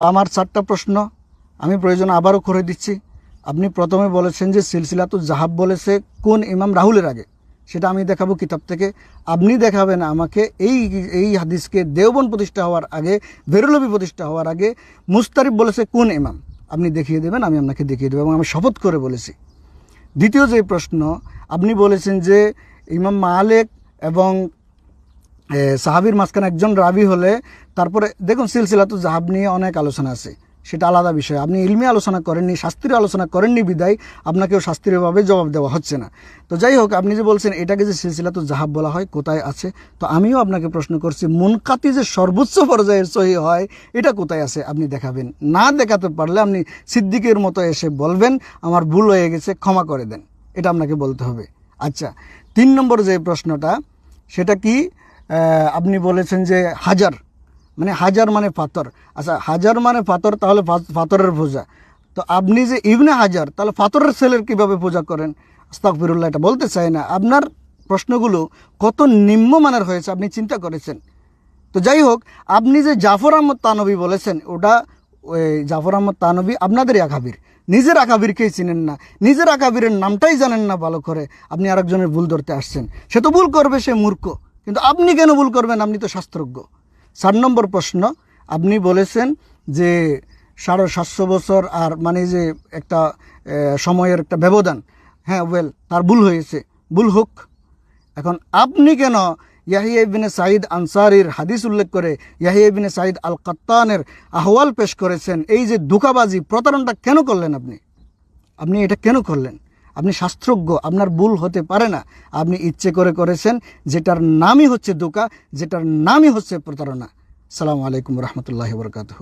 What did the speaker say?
আমার চারটা প্রশ্ন আমি প্রয়োজন আবারও করে দিচ্ছি। আপনি প্রথমে বলেছেন যে সিলসিলাতু জাহাব বলেছে, কোন ইমাম রাহুলের আগে? সেটা আমি দেখাবো কিতাব থেকে। আপনি দেখাবেন আমাকে এই এই হাদিসকে দেওবন প্রতিষ্ঠা হওয়ার আগে বেরুলবি প্রতিষ্ঠা হওয়ার আগে মুস্তারিফ বলেছে কোন ইমাম। আপনি দেখিয়ে দেবেন, আমি আপনাকে দেখিয়ে দেবো এবং আমি শপথ করে বলেছি। দ্বিতীয় যে প্রশ্ন, আপনি বলেছেন যে ইমাম মালেক এবং সাহাবির মাঝখানে একজন রাবি হলে তারপরে, দেখুন সিলসিলা তো জাহাব নিয়ে অনেক আলোচনা আছে। সেটা আলাদা বিষয়। আপনি ইলমি আলোচনা করেননি শাস্ত্রীয় আলোচনা করেননি বিদায়, আপনাকেও শাস্ত্রীয়ভাবে জবাব দেওয়া হচ্ছে না। তো যাই হোক, আপনি যে বলছেন, এটাকে যে সিলসিলা তো জাহাব বলা হয়, কোথায় আছে? তো আমিও আপনাকে প্রশ্ন করছি, মুনকাতি যে সর্বোচ্চ পর্যায়ের সহি হয়, এটা কোথায় আছে আপনি দেখাবেন? না দেখাতে পারলে আপনি সিদ্দিকের মতো এসে বলবেন, আমার ভুল হয়ে গেছে, ক্ষমা করে দেন। এটা আপনাকে বলতে হবে। আচ্ছা তিন নম্বর যে প্রশ্নটা, সেটা কি? আপনি বলেছেন যে হাজার মানে হাজার মানে পাথর। আচ্ছা হাজার মানে পাথর, তাহলে পাথরের পূজা। তো আপনি যে ইবনে হাজার, তাহলে পাথরের ছেলের কীভাবে পূজা করেন? আস্তাকফিরুল্লাহ এটা বলতে চাই না। আপনার প্রশ্নগুলো কত নিম্নমানের হয়েছে, আপনি চিন্তা করেছেন। তো যাই হোক, আপনি যে জাফর আহমদ তানবী বলেছেন, ওটা জাফর আহমদ তানবী আপনাদেরই আকাবির। নিজের আকাবিরকেই চিনেন না। নিজের আকাবিরের নামটাই জানেন না ভালো করে। আপনি আরেকজনের ভুল ধরতে আসছেন। সে তো ভুল করবে, সে মূর্খ। কিন্তু আপনি কেন ভুল করবেন? আপনি তো শাস্ত্রজ্ঞ চার নম্বর প্রশ্ন, আপনি বলেছেন যে সাড়ে সাতশো বছর আর মানে যে একটা সময়ের একটা ব্যবধান। হ্যাঁ ওয়েল তার ভুল হয়েছে। ভুল হোক। এখন আপনি কেন ইয়াহিয়া ইবিনে সাঈদ আনসারির হাদিস উল্লেখ করে ইয়াহিয়া ইবিনে সাঈদ আল কাত্তানের আহওয়াল পেশ করেছেন? এই যে ধোকাবাজি, প্রতারণটা কেন করলেন আপনি? আপনি এটা কেন করলেন? আপনি শাস্ত্রজ্ঞ, আপনার ভুল হতে পারে না। আপনি ইচ্ছে করে করেছেন, যেটার নামই হচ্ছে দোকা, যেটার নামই হচ্ছে প্রতারণা। সালামু আলাইকুম রহমতুল্লাহ বরকাতহ।